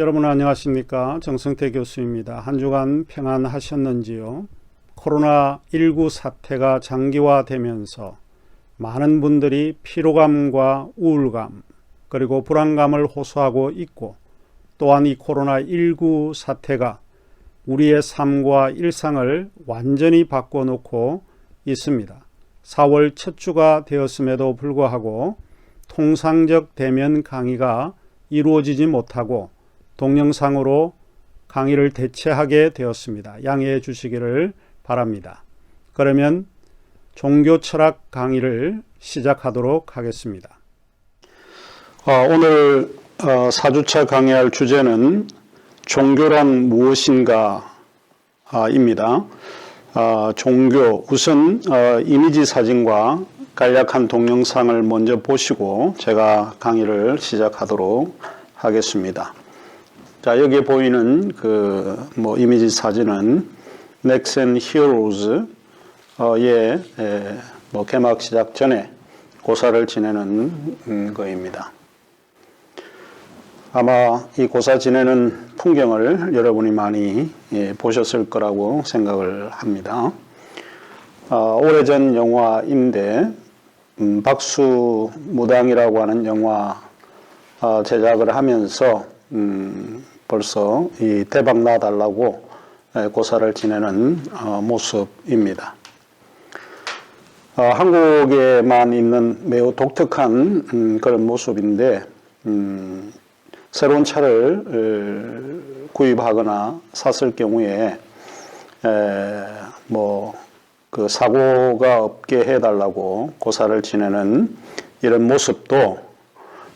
여러분 안녕하십니까 정승태 교수입니다. 한 주간 평안하셨는지요? 코로나19 사태가 장기화되면서 많은 분들이 피로감과 우울감 그리고 불안감을 호소하고 있고 또한 이 코로나19 사태가 우리의 삶과 일상을 완전히 바꿔놓고 있습니다. 4월 첫 주가 되었음에도 불구하고 통상적 대면 강의가 이루어지지 못하고 동영상으로 강의를 대체하게 되었습니다. 양해해 주시기를 바랍니다. 그러면 종교 철학 강의를 시작하도록 하겠습니다. 어, 오늘 어, 4주차 강의할 주제는 종교란 무엇인가 아, 입니다. 아, 종교 우선 어, 이미지 사진과 간략한 동영상을 먼저 보시고 제가 강의를 시작하도록 하겠습니다. 자 여기에 보이는 그 뭐 이미지 사진은 넥센 히어로즈의 뭐 개막 시작 전에 고사를 지내는 음, 거입니다. 아마 이 고사 지내는 풍경을 여러분이 많이 예, 보셨을 거라고 생각을 합니다. 어, 오래전 영화인데 음, 박수 무당이라고 하는 영화 어, 제작을 하면서 음, 벌써 이 대박 나달라고 예, 고사를 지내는 어, 모습입니다. 어, 한국에만 있는 매우 독특한 음, 그런 모습인데 음, 새로운 차를 구입하거나 샀을 경우에 뭐 그 사고가 없게 해달라고 고사를 지내는 이런 모습도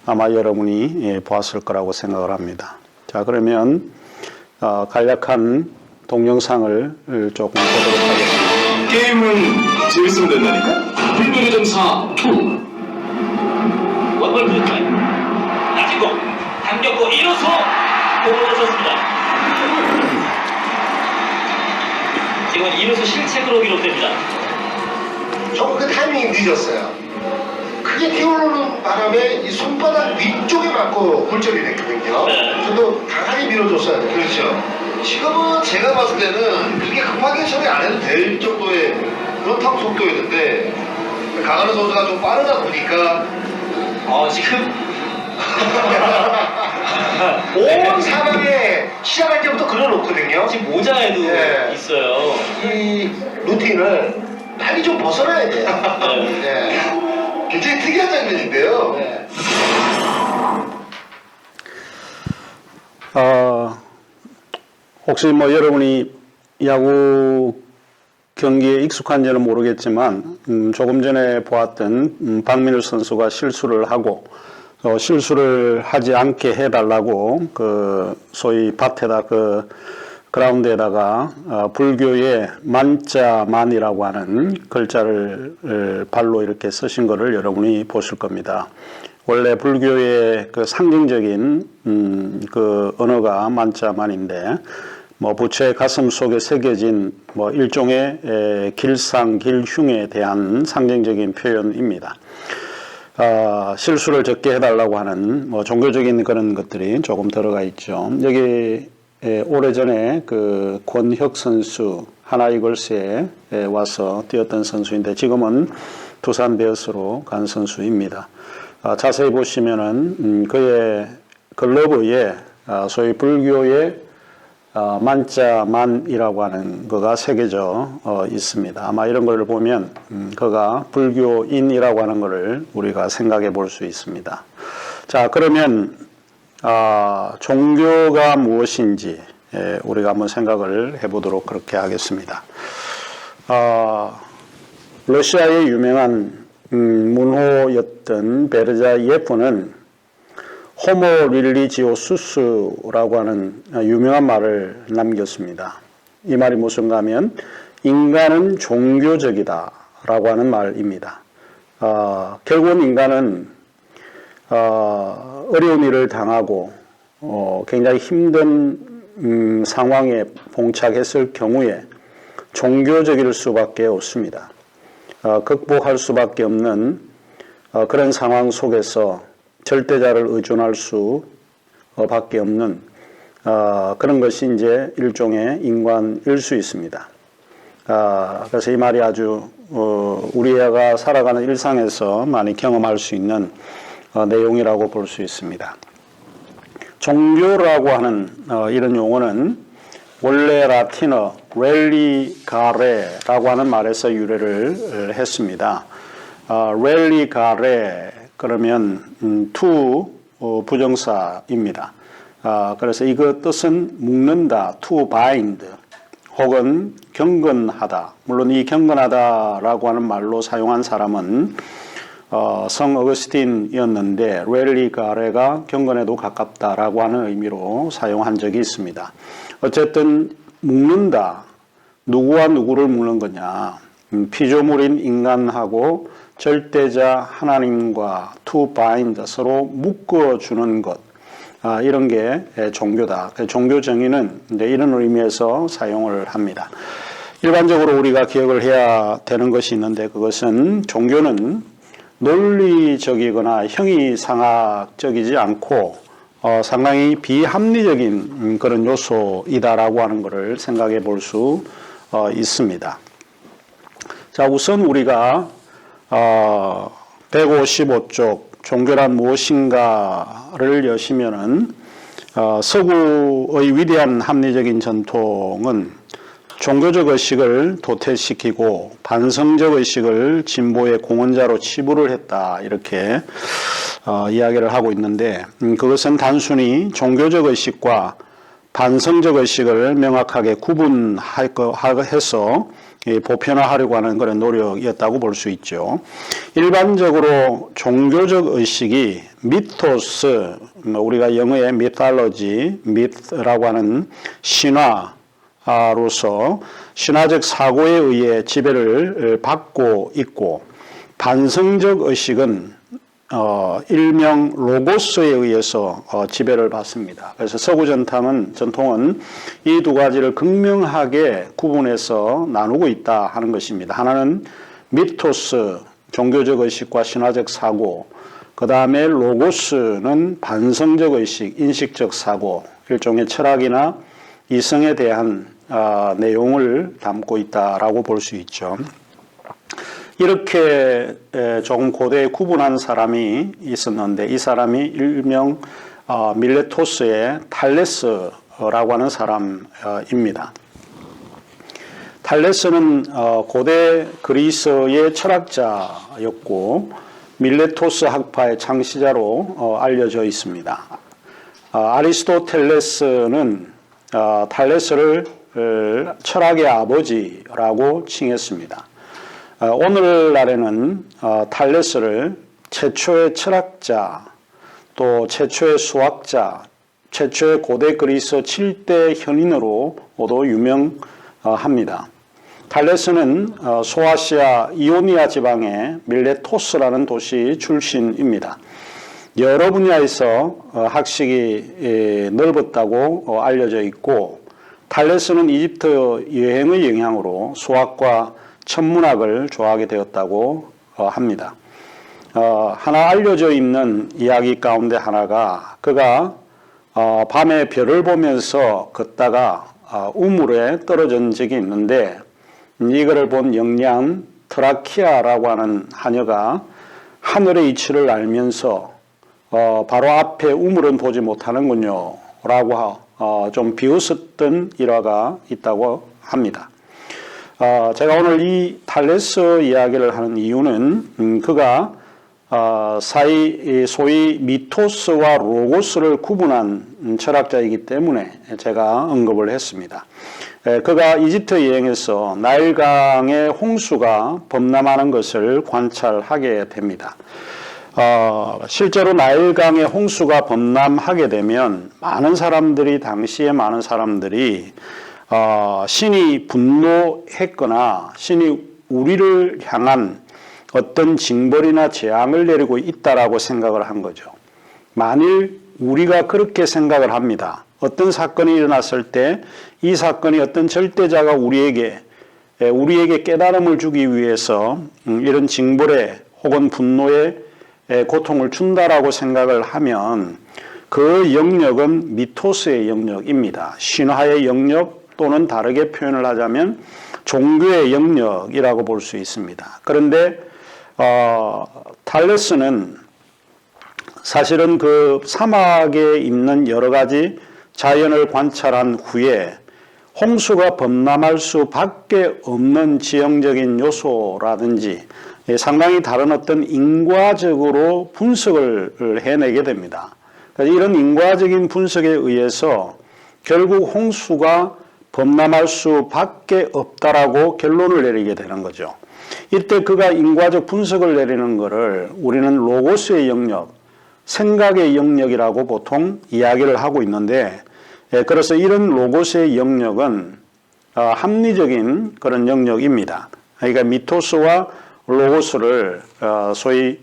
아마 여러분이 예, 보았을 거라고 생각을 합니다. 자 그러면 어, 간략한 동영상을 조금 보도록 하겠습니다. 게임은 재밌으면 된다니까? 불멸의 전사 2 원벌 그타임 낮은 공 당겼고 1루수 공을 쳤습니다 지금 2루수 실책으로 기록됩니다 저거 그 타이밍이 늦었어요. 그게 기어오르는 바람에 이 손바닥 위쪽에 맞고 골절이 됐거든요. 네. 저도 강하게 밀어줬어야 돼요. 그렇죠. 지금은 제가 봤을 때는 그렇게 급하게 처리 안 해도 될 정도의 타구 속도였는데 강하는 선수가 좀 빠르다 보니까 어 지금 온 사방에 시작할 때부터 그려놓거든요. 지금 모자에도 네. 있어요 이 루틴을 빨리 좀 벗어나야 돼요. 네. 네. 굉장히 특이한 장면인데요. 네. 어, 혹시 뭐 여러분이 야구 경기에 익숙한지는 모르겠지만 음, 조금 전에 보았던 음, 박민우 선수가 실수를 하고 어, 실수를 하지 않게 해달라고 그 소위 밭에다 그 그라운드에다가 어, 불교의 만자만이라고 하는 글자를 어, 발로 이렇게 쓰신 것을 여러분이 보실 겁니다. 원래 불교의 그 상징적인 음, 그 언어가 만자만인데 뭐 부처의 가슴 속에 새겨진 뭐 일종의 에, 길상 길흉에 대한 상징적인 표현입니다. 아, 실수를 적게 해달라고 하는 뭐 종교적인 그런 것들이 조금 들어가 있죠. 여기 에, 오래전에 그 권혁 선수 하나이글스에 에, 와서 뛰었던 선수인데 지금은 두산 베어스로 간 선수입니다. 아, 자세히 보시면은 음, 그의 글러브에 아, 소위 불교의 어, 만자만이라고 하는 거가 새겨져 어, 있습니다. 아마 이런 걸 보면 음, 그가 불교인이라고 하는 것을 우리가 생각해 볼 수 있습니다. 자 그러면 아, 종교가 무엇인지 예, 우리가 한번 생각을 해보도록 그렇게 하겠습니다. 아, 러시아의 유명한 음, 문호였던 베르자 예프는 호모 릴리지오수스라고 하는 유명한 말을 남겼습니다. 이 말이 무슨가 하면 인간은 종교적이다 라고 하는 말입니다. 어, 결국은 인간은 어, 어려운 일을 당하고 어, 굉장히 힘든 음, 상황에 봉착했을 경우에 종교적일 수밖에 없습니다. 어, 극복할 수밖에 없는 어, 그런 상황 속에서 절대자를 의존할 수 밖에 없는 어, 그런 것이 이제 일종의 인간일 수 있습니다. 아, 그래서 이 말이 아주 어, 우리가 살아가는 일상에서 많이 경험할 수 있는 어, 내용이라고 볼 수 있습니다. 종교라고 하는 어, 이런 용어는 원래 라틴어 렐리가레라고 하는 말에서 유래를 했습니다. 어, 렐리가레 그러면 음, 투 어, 부정사입니다. 아, 그래서 이거 뜻은 묶는다, to bind, 혹은 경건하다. 물론 이 경건하다라고 하는 말로 사용한 사람은 어, 성 어거스틴이었는데 렐리 가레가 경건에도 가깝다라고 하는 의미로 사용한 적이 있습니다. 어쨌든 묶는다. 누구와 누구를 묶는 거냐? 음, 피조물인 인간하고 절대자 하나님과 to bind 서로 묶어 주는 것. 아, 이런 게 에, 종교다. 그 종교 정의는 이런 의미에서 사용을 합니다. 일반적으로 우리가 기억을 해야 되는 것이 있는데 그것은 종교는 논리적이거나 형이상학적이지 않고 어, 상당히 비합리적인 음, 그런 요소이다라고 하는 것을 생각해 볼수 어, 있습니다. 자, 우선 우리가 어, 155쪽 종교란 무엇인가를 여시면은 어, 서구의 위대한 합리적인 전통은 종교적 의식을 도태시키고 반성적 의식을 진보의 공헌자로 치부를 했다 이렇게 어, 이야기를 하고 있는데 음, 그것은 단순히 종교적 의식과 반성적 의식을 명확하게 구분해서 보편화하려고 하는 그런 노력이었다고 볼 수 있죠. 일반적으로 종교적 의식이 미토스, 뭐 우리가 영어의 미탈로지, 미트라고 하는 신화 로서 신화적 사고에 의해 지배를 받고 있고 반성적 의식은 어, 일명 로고스에 의해서 어, 지배를 받습니다. 그래서 서구 전통은 전통은 이 두 가지를 극명하게 구분해서 나누고 있다 하는 것입니다. 하나는 미토스 종교적 의식과 신화적 사고, 그 다음에 로고스는 반성적 의식, 인식적 사고, 일종의 철학이나 이성에 대한 어, 내용을 담고 있다라고 볼 수 있죠. 이렇게 조금 고대에 구분한 사람이 있었는데 이 사람이 일명 어, 밀레토스의 탈레스라고 하는 사람입니다. 탈레스는 어, 고대 그리스의 철학자였고 밀레토스 학파의 창시자로 어, 알려져 있습니다. 아리스토텔레스는 탈레스를 철학의 아버지라고 칭했습니다. 어, 오늘날에는 어, 탈레스를 최초의 철학자, 또 최초의 수학자, 최초의 고대 그리스 7대 현인으로도 유명합니다. 탈레스는 어, 소아시아 이오니아 지방의 밀레토스라는 도시 출신입니다. 여러 분야에서 학식이 넓었다고 알려져 있고 탈레스는 이집트 여행의 영향으로 수학과 천문학을 좋아하게 되었다고 어, 합니다. 어, 하나 알려져 있는 이야기 가운데 하나가 그가 어, 밤에 별을 보면서 걷다가 우물에 떨어진 적이 있는데 이거를 본 영양 트라키아라고 하는 하녀가 하늘의 이치를 알면서 바로 앞에 우물은 보지 못하는군요 라고 좀 비웃었던 일화가 있다고 합니다. 어, 제가 오늘 이 탈레스 이야기를 하는 이유는 음, 그가 어, 사이 소위 미토스와 로고스를 구분한 음, 철학자이기 때문에 제가 언급을 했습니다. 에, 그가 이집트 여행에서 나일강의 홍수가 범람하는 것을 관찰하게 됩니다. 어, 실제로 나일강의 홍수가 범람하게 되면 많은 사람들이 당시에 많은 사람들이 어, 신이 분노했거나 신이 우리를 향한 어떤 징벌이나 재앙을 내리고 있다라고 생각을 한 거죠. 만일 우리가 그렇게 생각을 합니다. 어떤 사건이 일어났을 때 이 사건이 어떤 절대자가 우리에게 우리에게 깨달음을 주기 위해서 음, 이런 징벌에 혹은 분노에 고통을 준다라고 생각을 하면 그 영역은 미토스의 영역입니다. 신화의 영역 또는 다르게 표현을 하자면 종교의 영역이라고 볼 수 있습니다. 그런데 어, 탈레스는 사실은 그 사막에 있는 여러 가지 자연을 관찰한 후에 홍수가 범람할 수밖에 없는 지형적인 요소라든지 예, 상당히 다른 어떤 인과적으로 분석을 해내게 됩니다. 그래서 이런 인과적인 분석에 의해서 결국 홍수가 범람할 수밖에 없다라고 결론을 내리게 되는 거죠. 이때 그가 인과적 분석을 내리는 것을 우리는 로고스의 영역, 생각의 영역이라고 보통 이야기를 하고 있는데, 예, 그래서 이런 로고스의 영역은 어, 합리적인 그런 영역입니다. 그러니까 미토스와 로고스를 어, 소위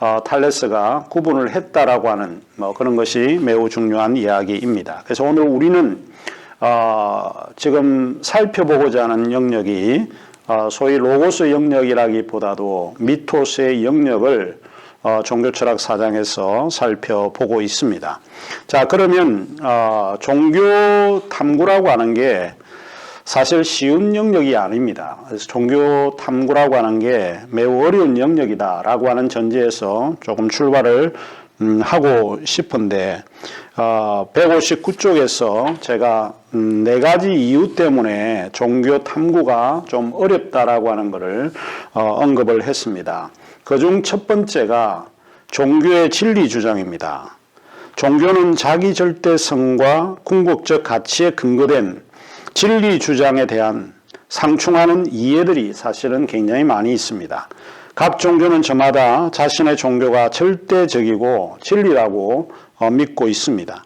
어, 탈레스가 구분을 했다라고 하는 뭐 그런 것이 매우 중요한 이야기입니다. 그래서 오늘 우리는 어, 지금 살펴보고자 하는 영역이 어, 소위 로고스 영역이라기보다도 미토스의 영역을 어, 종교철학 사장에서 살펴보고 있습니다. 자 그러면 어, 종교 탐구라고 하는 게 사실 쉬운 영역이 아닙니다. 그래서 종교 탐구라고 하는 게 매우 어려운 영역이다라고 하는 전제에서 조금 출발을 음, 하고 싶은데 어, 159쪽에서 제가 음, 네 가지 이유 때문에 종교 탐구가 좀 어렵다라고 하는 것을 어, 언급을 했습니다. 그중 첫 번째가 종교의 진리 주장입니다. 종교는 자기 절대성과 궁극적 가치에 근거된 진리 주장에 대한 상충하는 이해들이 사실은 굉장히 많이 있습니다. 각 종교는 저마다 자신의 종교가 절대적이고 진리라고 어, 믿고 있습니다.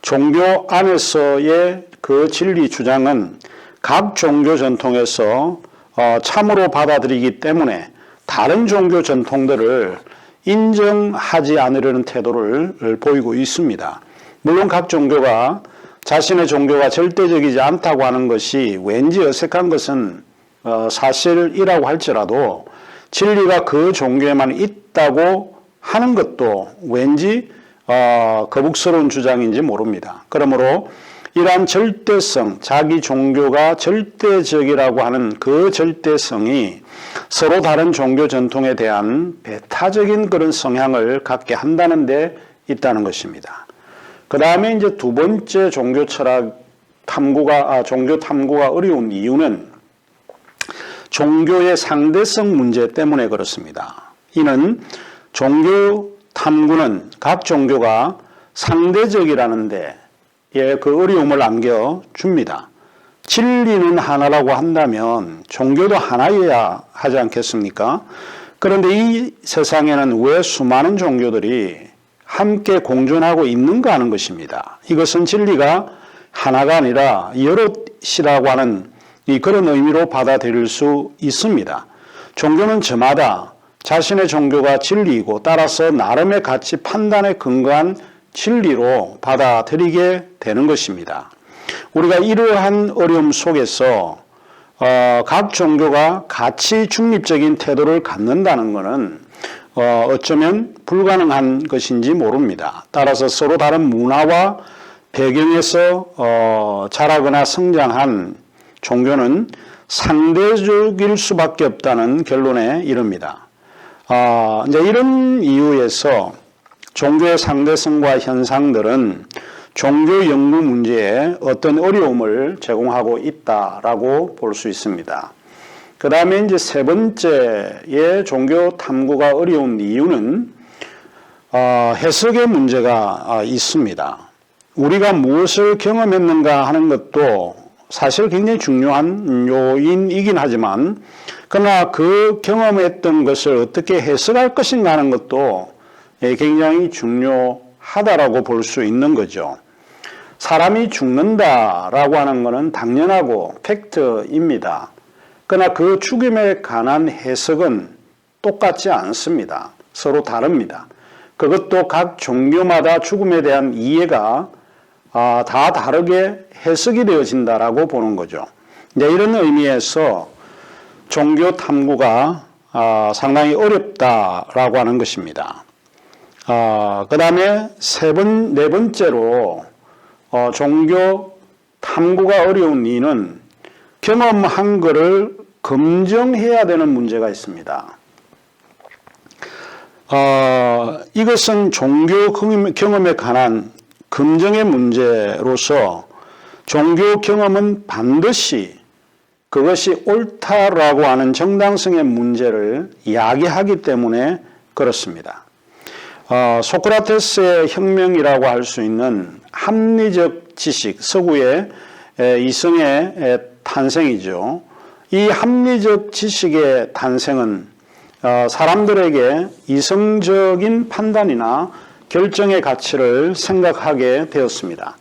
종교 안에서의 그 진리 주장은 각 종교 전통에서 어, 참으로 받아들이기 때문에 다른 종교 전통들을 인정하지 않으려는 태도를 보이고 있습니다. 물론 각 종교가 자신의 종교가 절대적이지 않다고 하는 것이 왠지 어색한 것은 어, 사실이라고 할지라도 진리가 그 종교에만 있다고 하는 것도 왠지 어, 거북스러운 주장인지 모릅니다. 그러므로 이러한 절대성, 자기 종교가 절대적이라고 하는 그 절대성이 서로 다른 종교 전통에 대한 배타적인 그런 성향을 갖게 한다는 데 있다는 것입니다. 그 다음에 이제 두 번째 종교 철학 탐구가, 아, 종교 탐구가 어려운 이유는 종교의 상대성 문제 때문에 그렇습니다. 이는 종교 탐구는 각 종교가 상대적이라는데 예, 그 어려움을 안겨줍니다. 진리는 하나라고 한다면 종교도 하나여야 하지 않겠습니까? 그런데 이 세상에는 왜 수많은 종교들이 함께 공존하고 있는가 하는 것입니다. 이것은 진리가 하나가 아니라 여럿이라고 하는 이 그런 의미로 받아들일 수 있습니다. 종교는 저마다 자신의 종교가 진리이고 따라서 나름의 가치 판단에 근거한 진리로 받아들이게 되는 것입니다. 우리가 이러한 어려움 속에서 어, 각 종교가 가치 중립적인 태도를 갖는다는 것은 어, 어쩌면 불가능한 것인지 모릅니다. 따라서 서로 다른 문화와 배경에서 어, 자라거나 성장한 종교는 상대적일 수밖에 없다는 결론에 이릅니다. 어, 이제 이런 이유에서 종교의 상대성과 현상들은 종교 연구 문제에 어떤 어려움을 제공하고 있다라고 볼 수 있습니다. 그 다음에 이제 세 번째의 종교 탐구가 어려운 이유는 어, 해석의 문제가 어, 있습니다. 우리가 무엇을 경험했는가 하는 것도 사실 굉장히 중요한 요인이긴 하지만 그러나 그 경험했던 것을 어떻게 해석할 것인가 하는 것도 예, 굉장히 중요하다라고 볼 수 있는 거죠. 사람이 죽는다라고 하는 것은 당연하고 팩트입니다. 그러나 그 죽음에 관한 해석은 똑같지 않습니다. 서로 다릅니다. 그것도 각 종교마다 죽음에 대한 이해가 아, 다 다르게 해석이 되어진다라고 보는 거죠. 이런 의미에서 종교 탐구가 아, 상당히 어렵다라고 하는 것입니다. 아, 그 다음에 세 번, 네 번째로, 어, 종교 탐구가 어려운 이유는 경험한 것을 검증해야 되는 문제가 있습니다. 어, 이것은 종교 경험- 경험에 관한 검증의 문제로서 종교 경험은 반드시 그것이 옳다라고 하는 정당성의 문제를 야기하기 때문에 그렇습니다. 어, 소크라테스의 혁명이라고 할 수 있는 합리적 지식, 서구의 에, 이성의 에, 탄생이죠. 이 합리적 지식의 탄생은 어, 사람들에게 이성적인 판단이나 결정의 가치를 생각하게 되었습니다.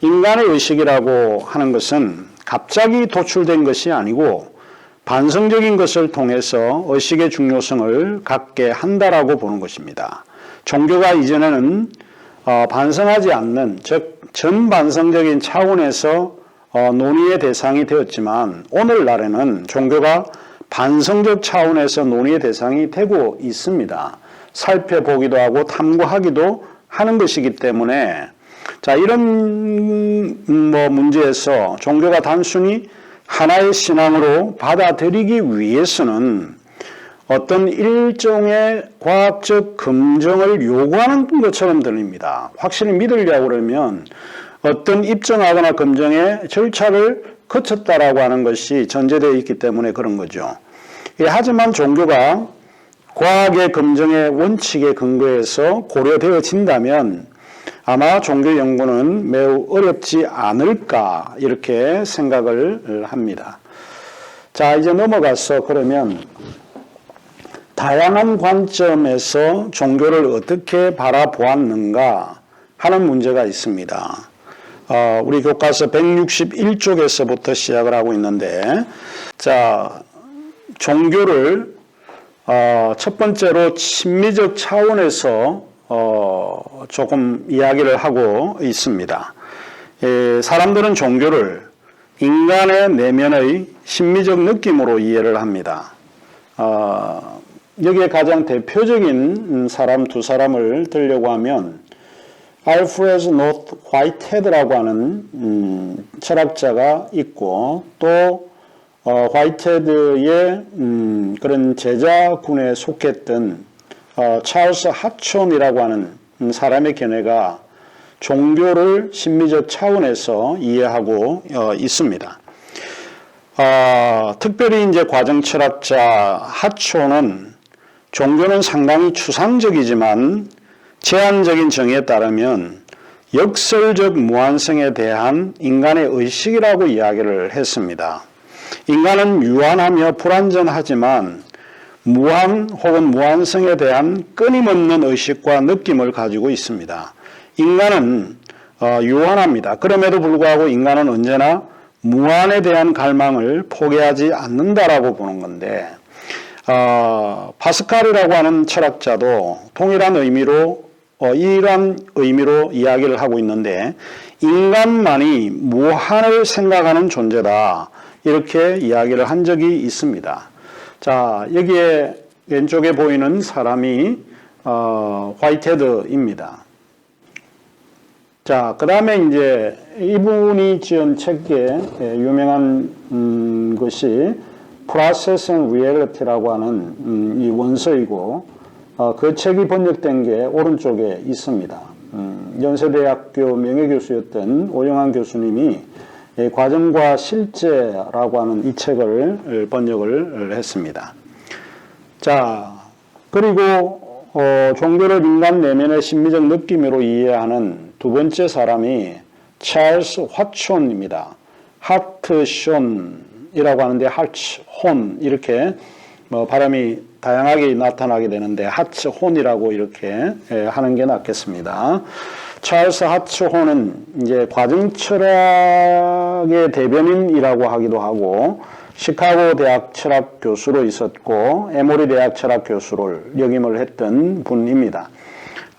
인간의 의식이라고 하는 것은 갑자기 도출된 것이 아니고 반성적인 것을 통해서 의식의 중요성을 갖게 한다라고 보는 것입니다. 종교가 이전에는 어, 반성하지 않는 즉 전반성적인 차원에서 어, 논의의 대상이 되었지만 오늘날에는 종교가 반성적 차원에서 논의의 대상이 되고 있습니다. 살펴보기도 하고 탐구하기도 하는 것이기 때문에 자 이런 음, 뭐 문제에서 종교가 단순히 하나의 신앙으로 받아들이기 위해서는 어떤 일종의 과학적 검증을 요구하는 것처럼 들립니다. 확실히 믿으려고 그러면 어떤 입증하거나 검증의 절차를 거쳤다라고 하는 것이 전제되어 있기 때문에 그런 거죠. 예, 하지만 종교가 과학의 검증의 원칙에 근거해서 고려되어진다면 아마 종교 연구는 매우 어렵지 않을까 이렇게 생각을 합니다. 자, 이제 넘어가서 그러면 다양한 관점에서 종교를 어떻게 바라보았는가 하는 문제가 있습니다. 어, 우리 교과서 161쪽에서부터 시작을 하고 있는데, 자, 종교를 어, 첫 번째로 친미적 차원에서 어, 조금 이야기를 하고 있습니다. 예, 사람들은 종교를 인간의 내면의 심미적 느낌으로 이해를 합니다. 어, 여기에 가장 대표적인 사람 두 사람을 들려고 하면 알프레드 노트 화이테드라고 하는 음, 철학자가 있고 또 어, 화이테드의 음, 그런 제자군에 속했던 어, 찰스 하촌이라고 하는 음, 사람의 견해가 종교를 심미적 차원에서 이해하고 어, 있습니다. 어, 특별히 이제 과정 철학자 하촌은 종교는 상당히 추상적이지만 제한적인 정의에 따르면 역설적 무한성에 대한 인간의 의식이라고 이야기를 했습니다. 인간은 유한하며 불완전하지만 무한 혹은 무한성에 대한 끊임없는 의식과 느낌을 가지고 있습니다. 인간은 어, 유한합니다. 그럼에도 불구하고 인간은 언제나 무한에 대한 갈망을 포기하지 않는다라고 보는 건데 어, 파스칼이라고 하는 철학자도 동일한 의미로 어, 이러한 의미로 이야기를 하고 있는데 인간만이 무한을 생각하는 존재다 이렇게 이야기를 한 적이 있습니다. 자 여기에 왼쪽에 보이는 사람이 어, 화이테드입니다. 자, 그 다음에 이제 이분이 지은 책에 유명한 음, 것이 Process and Reality라고 하는 음, 이 원서이고 어, 그 책이 번역된 게 오른쪽에 있습니다. 음, 연세대학교 명예교수였던 오영환 교수님이 이 과정과 실제라고 하는 이 책을 번역을 했습니다. 자, 그리고 어, 종교를 인간 내면의 심리적 느낌으로 이해하는 두 번째 사람이 찰스 화촌입니다. 하트숀이라고 하는데 하츠혼 이렇게 뭐 발음이 다양하게 나타나게 되는데 하츠혼이라고 이렇게 예, 하는 게 낫겠습니다. 찰스 하츠혼은 이제 과정 철학의 대변인이라고 하기도 하고 시카고 대학 철학 교수로 있었고 에모리 대학 철학 교수를 역임을 했던 분입니다.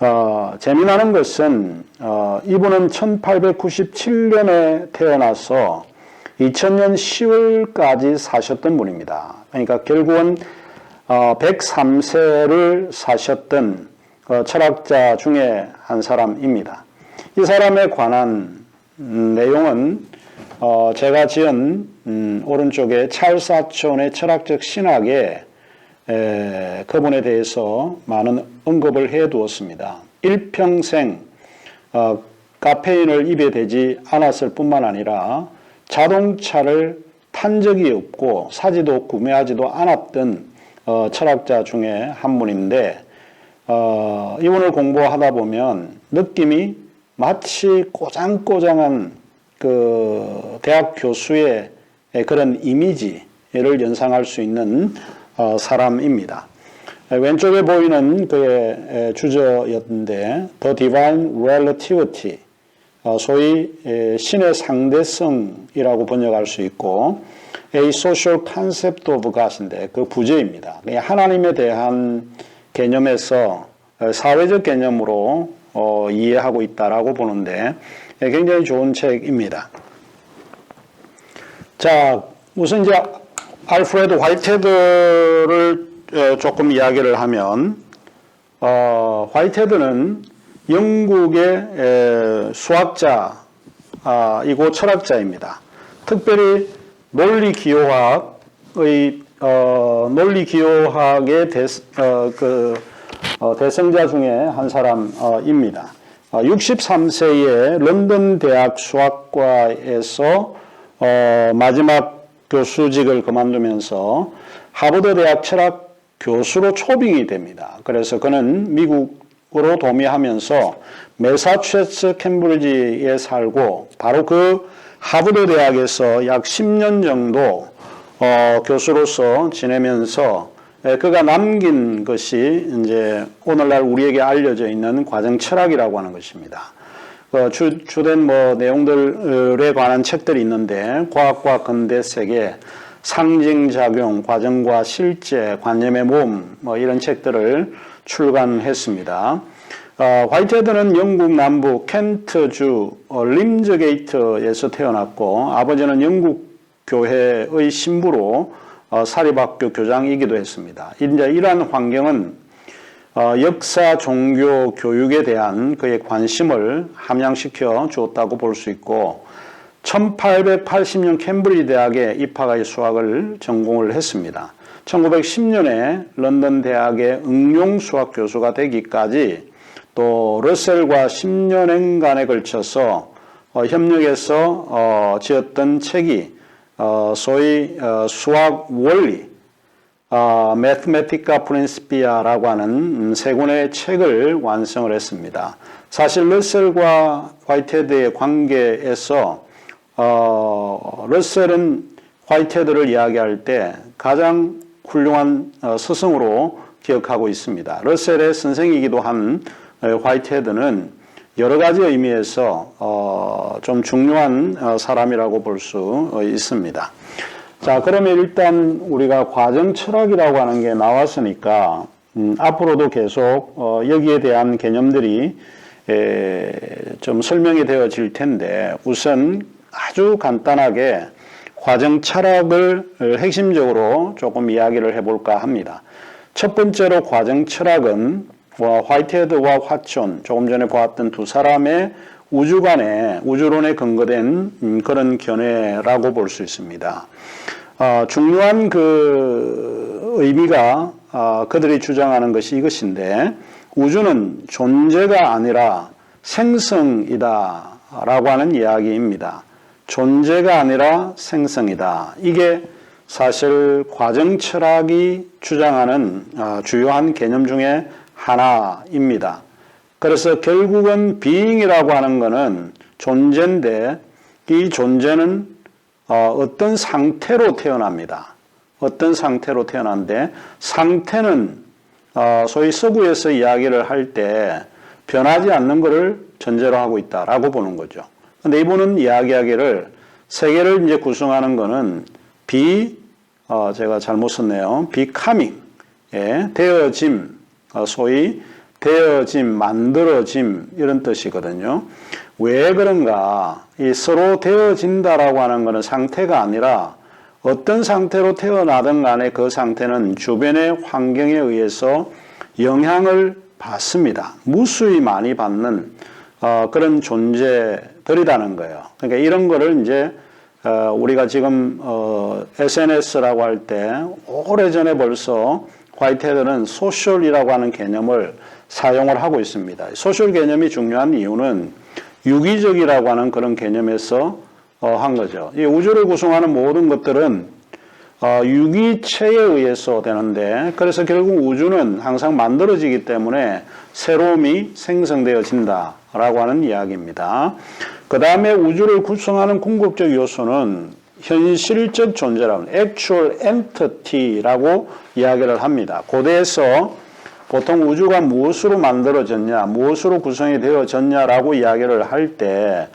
어, 재미나는 것은 어, 이분은 1897년에 태어나서 2000년 10월까지 사셨던 분입니다. 그러니까 결국은 어, 103세를 사셨던 어, 철학자 중에 한 사람입니다. 이 사람에 관한 음, 내용은 어, 제가 지은 음, 오른쪽에 찰스 아촌의 철학적 신학에 에, 그분에 대해서 많은 언급을 해 두었습니다. 일평생 어, 카페인을 입에 대지 않았을 뿐만 아니라 자동차를 탄 적이 없고 사지도 구매하지도 않았던 어, 철학자 중에 한 분인데 어, 이분을 공부하다 보면 느낌이 마치 꼬장꼬장한 그 대학 교수의 그런 이미지를 연상할 수 있는 어, 사람입니다. 왼쪽에 보이는 그의 주저였는데 The Divine Relativity 어, 소위 에, 신의 상대성이라고 번역할 수 있고 A Social Concept of God인데 그 부제입니다. 하나님에 대한 개념에서 어, 사회적 개념으로 어, 이해하고 있다라고 보는데 예, 굉장히 좋은 책입니다. 자, 우선 이제 알프레드 화이테드를 어, 조금 이야기를 하면 어, 화이테드는 영국의 에, 수학자이고 철학자입니다. 특별히 논리 기호학의 어, 논리 기호학의 대, 어, 그, 어, 대성자 중에 한 사람입니다. 어, 63세에 런던 대학 수학과에서 어, 마지막 교수직을 그만두면서 하버드 대학 철학 교수로 초빙이 됩니다. 그래서 그는 미국으로 도미하면서 매사추세츠 캠브리지에 살고 바로 그 하버드 대학에서 약 10년 정도 어, 교수로서 지내면서 에, 그가 남긴 것이 이제 오늘날 우리에게 알려져 있는 과정 철학이라고 하는 것입니다. 그 주, 주된 뭐 내용들에 관한 책들이 있는데 과학과 근대 세계, 상징 작용, 과정과 실제, 관념의 몸, 뭐 이런 책들을 출간했습니다. 어, 화이트헤드는 영국 남부 켄트주 어, 림즈게이트에서 태어났고 아버지는 영국 교회의 신부로 어, 사립학교 교장이기도 했습니다. 이제 이러한 환경은 어, 역사, 종교, 교육에 대한 그의 관심을 함양시켜 주었다고 볼 수 있고 1880년 캠브리지 대학에 입학하여 수학을 전공을 했습니다. 1910년에 런던 대학의 응용 수학 교수가 되기까지 또 러셀과 10년간에 걸쳐서 어, 협력해서 어, 지었던 책이 어, 소위 어, 수학 원리 어, Mathematica Principia라고 하는 음, 세 권의 책을 완성을 했습니다. 사실 러셀과 화이테드의 관계에서 어, 러셀은 화이테드를 이야기할 때 가장 훌륭한 어, 스승으로 기억하고 있습니다. 러셀의 선생이기도 한 어, 화이트헤드는 여러 가지 의미에서 어, 좀 중요한 어, 사람이라고 볼 수 있습니다. 자, 그러면 일단 우리가 과정 철학이라고 하는 게 나왔으니까 음, 앞으로도 계속 어, 여기에 대한 개념들이 에, 좀 설명이 되어질 텐데 우선 아주 간단하게 과정 철학을 핵심적으로 조금 이야기를 해볼까 합니다. 첫 번째로 과정 철학은 와, 화이트헤드와 화촌 조금 전에 보았던 두 사람의 우주관에 우주론에 근거된 음, 그런 견해라고 볼 수 있습니다. 어, 중요한 그 의미가 어, 그들이 주장하는 것이 이것인데 우주는 존재가 아니라 생성이다라고 하는 이야기입니다. 존재가 아니라 생성이다. 이게 사실 과정 철학이 주장하는 어, 주요한 개념 중에 하나입니다. 그래서 결국은 being이라고 하는 것은 존재인데 이 존재는 어, 어떤 상태로 태어납니다. 어떤 상태로 태어난데 상태는 어, 소위 서구에서 이야기를 할 때 변하지 않는 것을 전제로 하고 있다라고 보는 거죠. 근데 이분은 이야기하기를 세계를 이제 구성하는 것은 비 어, 제가 잘못 썼네요. becoming 예, 되어짐 어, 소위 되어짐, 만들어짐 이런 뜻이거든요. 왜 그런가? 이 서로 되어진다라고 하는 것은 상태가 아니라 어떤 상태로 태어나든 간에 그 상태는 주변의 환경에 의해서 영향을 받습니다. 무수히 많이 받는 어, 그런 존재들이라는 거예요. 그러니까 이런 거를 이제 어, 우리가 지금 어, SNS라고 할 때 오래전에 벌써 화이트헤드는 소셜이라고 하는 개념을 사용을 하고 있습니다. 소셜 개념이 중요한 이유는 유기적이라고 하는 그런 개념에서 어, 한 거죠. 이 우주를 구성하는 모든 것들은 어, 유기체에 의해서 되는데 그래서 결국 우주는 항상 만들어지기 때문에 새로움이 생성되어진다라고 하는 이야기입니다. 그 다음에 우주를 구성하는 궁극적 요소는 현실적 존재라는 actual entity라고 이야기를 합니다. 고대에서 보통 우주가 무엇으로 만들어졌냐, 무엇으로 구성이 되어졌냐라고 이야기를 할 때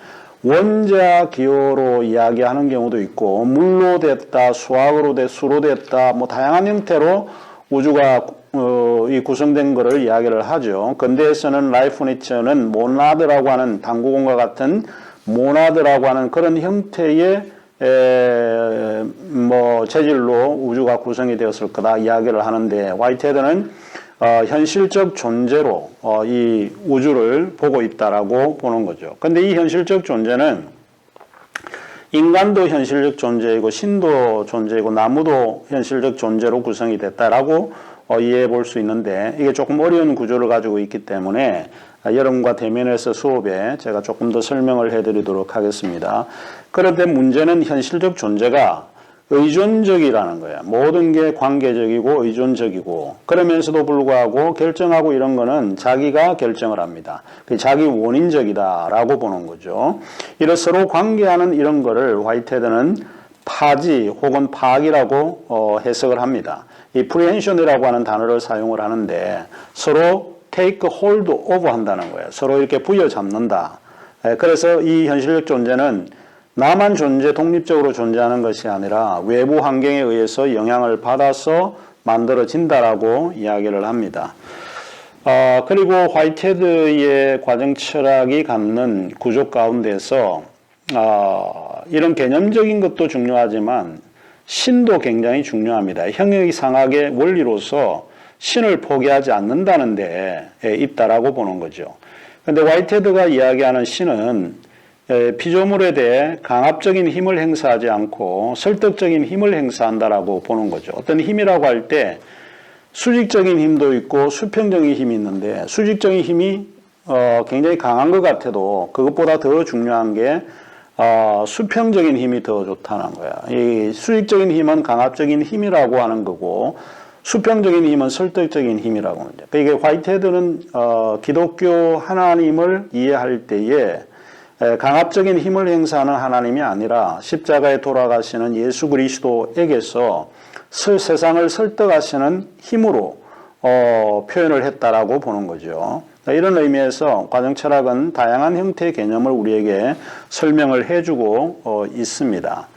원자 기호로 이야기하는 경우도 있고 물로 됐다, 수학으로 됐, 수로 됐다, 뭐 다양한 형태로 우주가 어, 이 구성된 것을 이야기를 하죠. 근대에서는 라이프니츠는 모나드라고 하는 당구공과 같은 모나드라고 하는 그런 형태의 에, 뭐 체질로 우주가 구성이 되었을 거다 이야기를 하는데 화이트헤드는 어, 현실적 존재로 어, 이 우주를 보고 있다라고 보는 거죠. 근데 이 현실적 존재는 인간도 현실적 존재이고 신도 존재이고 나무도 현실적 존재로 구성이 됐다라고 어, 이해해 볼 수 있는데 이게 조금 어려운 구조를 가지고 있기 때문에 아, 여러분과 대면해서 수업에 제가 조금 더 설명을 해드리도록 하겠습니다. 그런데 문제는 현실적 존재가 의존적이라는 거야. 모든 게 관계적이고 의존적이고 그러면서도 불구하고 결정하고 이런 거는 자기가 결정을 합니다. 그 자기 원인적이다라고 보는 거죠. 이런 서로 관계하는 이런 거를 화이테드는 파지 혹은 파악이라고 어, 해석을 합니다. 이 프리헨션이라고 하는 단어를 사용을 하는데 서로 take hold of 한다는 거예요. 서로 이렇게 부여잡는다. 에, 그래서 이 현실적 존재는 나만 존재, 독립적으로 존재하는 것이 아니라 외부 환경에 의해서 영향을 받아서 만들어진다라고 이야기를 합니다. 어, 그리고 화이테드의 과정 철학이 갖는 구조 가운데서 어, 이런 개념적인 것도 중요하지만 신도 굉장히 중요합니다. 형용이상학의 원리로서 신을 포기하지 않는다는 데 있다라고 보는 거죠. 근데 화이테드가 이야기하는 신은 에, 피조물에 대해 강압적인 힘을 행사하지 않고 설득적인 힘을 행사한다라고 보는 거죠. 어떤 힘이라고 할 때 수직적인 힘도 있고 수평적인 힘이 있는데 수직적인 힘이 어, 굉장히 강한 것 같아도 그것보다 더 중요한 게 어, 수평적인 힘이 더 좋다는 거야. 이 수직적인 힘은 강압적인 힘이라고 하는 거고 수평적인 힘은 설득적인 힘이라고 하는데 이게 화이트헤드는 어, 기독교 하나님을 이해할 때에 에, 강압적인 힘을 행사하는 하나님이 아니라 십자가에 돌아가시는 예수 그리스도에게서 설- 세상을 설득하시는 힘으로 어, 표현을 했다라고 보는 거죠. 이런 의미에서 과정 철학은 다양한 형태의 개념을 우리에게 설명을 해주고 어, 있습니다.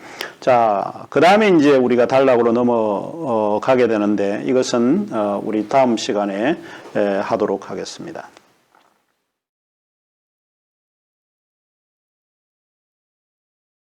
자, 그 다음에 이제 우리가 단락으로 넘어가게 되는데 이것은 어, 우리 다음 시간에 에, 하도록 하겠습니다.